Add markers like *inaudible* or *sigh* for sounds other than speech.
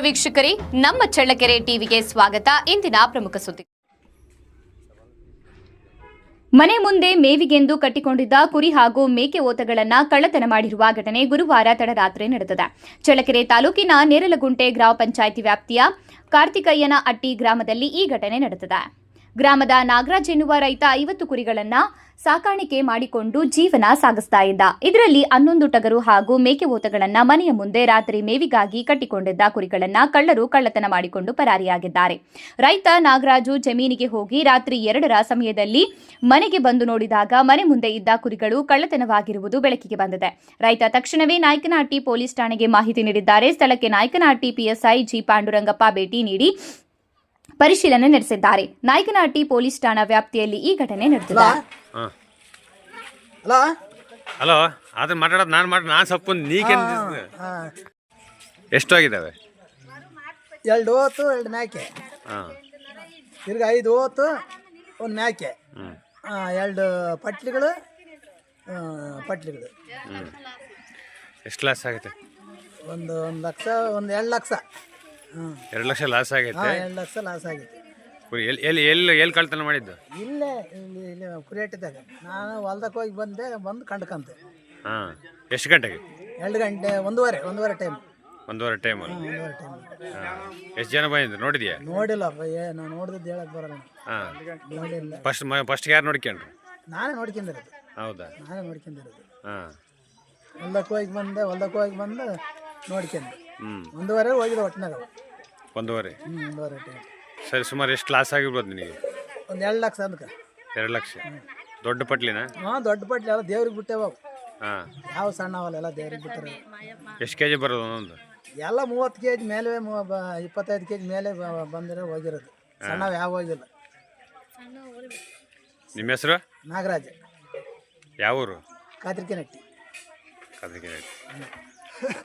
ವೀಕ್ಷಕರೇ, ನಮ್ಮ ಚಳ್ಳಕೆರೆ ಟಿವಿಗೆ ಸ್ವಾಗತ. ಇಂದಿನ ಪ್ರಮುಖ ಸುದ್ದಿ. ಮನೆ ಮುಂದೆ ಮೇವಿಗೆಂದು ಕಟ್ಟಿಕೊಂಡಿದ್ದ ಕುರಿ ಹಾಗೂ ಮೇಕೆ ಓತಗಳನ್ನು ಕಳ್ಳತನ ಮಾಡಿರುವ ಘಟನೆ ಗುರುವಾರ ತಡರಾತ್ರಿ ನಡೆದಿದೆ. ಚಳ್ಳಕೆರೆ ತಾಲೂಕಿನ ನೇರಲಗುಂಟೆ ಗ್ರಾಮ ಪಂಚಾಯಿತಿ ವ್ಯಾಪ್ತಿಯ ಕಾರ್ತಿಕಯ್ಯನ ಅಟ್ಟಿ ಗ್ರಾಮದಲ್ಲಿ ಈ ಘಟನೆ ನಡೆದಿದೆ. ಗ್ರಾಮದ ನಾಗರಾಜ್ ಎನ್ನುವ ರೈತ ಐವತ್ತು ಕುರಿಗಳನ್ನ ಸಾಕಾಣಿಕೆ ಮಾಡಿಕೊಂಡು ಜೀವನ ಸಾಗಿಸ್ತಾ ಇದ್ದ. ಇದರಲ್ಲಿ ಹನ್ನೊಂದು ಟಗರು ಹಾಗೂ ಮೇಕೆ ಓತಗಳನ್ನ ಮನೆಯ ಮುಂದೆ ರಾತ್ರಿ ಮೇವಿಗಾಗಿ ಕಟ್ಟಿಕೊಂಡಿದ್ದ ಕುರಿಗಳನ್ನ ಕಳ್ಳರು ಕಳ್ಳತನ ಮಾಡಿಕೊಂಡು ಪರಾರಿಯಾಗಿದ್ದಾರೆ. ರೈತ ನಾಗರಾಜು ಜಮೀನಿಗೆ ಹೋಗಿ ರಾತ್ರಿ ಎರಡರ ಸಮಯದಲ್ಲಿ ಮನೆಗೆ ಬಂದು ನೋಡಿದಾಗ ಮನೆ ಮುಂದೆ ಇದ್ದ ಕುರಿಗಳು ಕಳ್ಳತನವಾಗಿರುವುದು ಬೆಳಕಿಗೆ ಬಂದಿದೆ. ರೈತ ತಕ್ಷಣವೇ ನಾಯಕನಹಟ್ಟಿ ಪೊಲೀಸ್ ಠಾಣೆಗೆ ಮಾಹಿತಿ ನೀಡಿದ್ದಾರೆ. ಸ್ಥಳಕ್ಕೆ ನಾಯಕನಹಟ್ಟಿ ಪಿಎಸ್ಐ ಜಿ ಪಾಂಡುರಂಗಪ್ಪ ಭೇಟಿ ನೀಡಿ ಪರಿಶೀಲನೆ ನಡೆಸಿದ್ದಾರೆ. ನಾಯಕನಹಟ್ಟಿ ಪೊಲೀಸ್ ಠಾಣಾ ವ್ಯಾಪ್ತಿಯಲ್ಲಿ ಈ ಘಟನೆ ನಡೆದಿದೆ. ಹಾಂ ಹಲೋ? ಹಲೋ? ಅದನ್ನ ಮಾತಾಡೋದು ನಾನು ಮಾಡಿ ನಾನು ಸೊಪ್ಪು ನೀಕೆ ಹಾಂ ಎಷ್ಟು ಆಗಿದ್ದಾವೆ ಎರಡು ಓತು ಎರಡು ಮ್ಯಾಕೆ. ಹಾಂ. ತಿರ್ಗಿ ಐದು ಓತು ಒಂದು ಮ್ಯಾಕೆ. ಹ್ಞೂ ಹಾಂ ಎರಡು ಪಟ್ಲಿಗಳು ಆ, ಪಟ್ಲಿಗಳು. ಹ್ಞೂ ಎಷ್ಟು ಲಾಸ್ ಆಗುತ್ತೆ ಒಂದು ಒಂದು ಲಕ್ಷ ಒಂದು ಎರಡು ಲಕ್ಷ. ಎರಡು ಲಕ್ಷ ಲಾಸ್ ಆಗೈತೆ. ಎರಡು ಲಕ್ಷ ಲಾಸ್ ಆಗಿತ್ತು ಕುರಿ ಎಲ್ಲಿ ಎಲ್ಲಿ ಎಲ್ಲಿ ಎಲ್ಲಿ ಕಳ್ತನ ಮಾಡಿದ್ದು? ಇಲ್ಲೇ ಇಲ್ಲಿ ಇಲ್ಲಿ ಕುರಿಯಟ್ಟಿದ್ದಾಗ. ನಾನು ಹೊಲ್ದಕ್ಕೆ ಹೋಗಿ ಬಂದೆ ಬಂದು ಕಂಡ್ಕಂತೆ. ಹಾಂ ಎಷ್ಟು ಗಂಟೆಗೆ? ಎರಡು ಗಂಟೆ ಒಂದೂವರೆ ಒಂದೂವರೆ ಟೈಮ್ ಒಂದೂವರೆ ಟೈಮ್ ಒಂದೂವರೆ ಟೈಮ್ ಎಷ್ಟು ಜನ ಬಂದಿದ್ದು? ನೋಡಿದ್ಯಾ? ನೋಡಿಲ್ಲಪ್ಪ ಏ ನಾನು ನೋಡಿದ್ದು ಹೇಳಕ್ಕೆ ಬರಲ್ಲ. ಹಾಂ. ನೋಡಿಲ್ಲ. ಫಸ್ಟ್ ಫಸ್ಟ್ ಯಾರು ನೋಡ್ಕೊಂಡ್ರು? ನಾನೇ ನೋಡ್ಕೊಂಡಿರೋದು. ಹೌದಾ? ನಾನೇ ನೋಡ್ಕೊಂಡಿರೋದು. ಹಾಂ. ಹೊಲ್ದಕ್ಕೆ ಹೋಗಿ ಬಂದೆ ಹೊಲ್ದಕ್ಕೆ ಹೋಗಿ ಬಂದು ನೋಡ್ಕೊಂಡೆ. ಹ್ಞೂ ಒಂದೂವರೆ ಹೋಗಿದೆ ಒಟ್ಟಿನಾಗ ಒಂದೂವರೆ? ಹ್ಞೂ ಒಂದೂವರೆ ಸರಿ ಸುಮಾರು ಎಷ್ಟು ಲಾಸ್ ಆಗಿರ್ಬೋದು ನಿನಗೆ? ಒಂದು ಎರಡು ಲಕ್ಷ ಅಂದ್ಕ ಎರಡು ಲಕ್ಷ? ದೊಡ್ಡ ಪಟ್ಲಿನ? ಹಾಂ ದೊಡ್ಡ ಪಟ್ಲಿ ಎಲ್ಲ ದೇವ್ರಿಗೆ ಬಿಟ್ಟೇವ ಅವು. ಹಾಂ. ಯಾವ ಸಣ್ಣವಲ್ಲ ಎಲ್ಲ ದೇವ್ರಿಗೆ ಬಿಟ್ಟರೆ. ಎಷ್ಟು ಕೆ ಜಿ ಬರೋದು ಒಂದೊಂದು? ಎಲ್ಲ ಮೂವತ್ತು ಕೆ ಜಿ ಮೇಲೆ ಮೂ- ಬ- ಇಪ್ಪತ್ತೈದು ಕೆ ಜಿ ಮೇಲೆ ಬ- ಬಂದಿರೋ ಹೋಗಿರೋದು. ಸಣ್ಣವು ಯಾವ ಹೋಗಿಲ್ಲ. ನಿಮ್ಮ ಹೆಸರು? ನಾಗರಾಜ. ಯಾವ ಊರು ಕಾತ್ರಿಕೆನಟ್ಟಿ ಅದಕ್ಕೆ *laughs*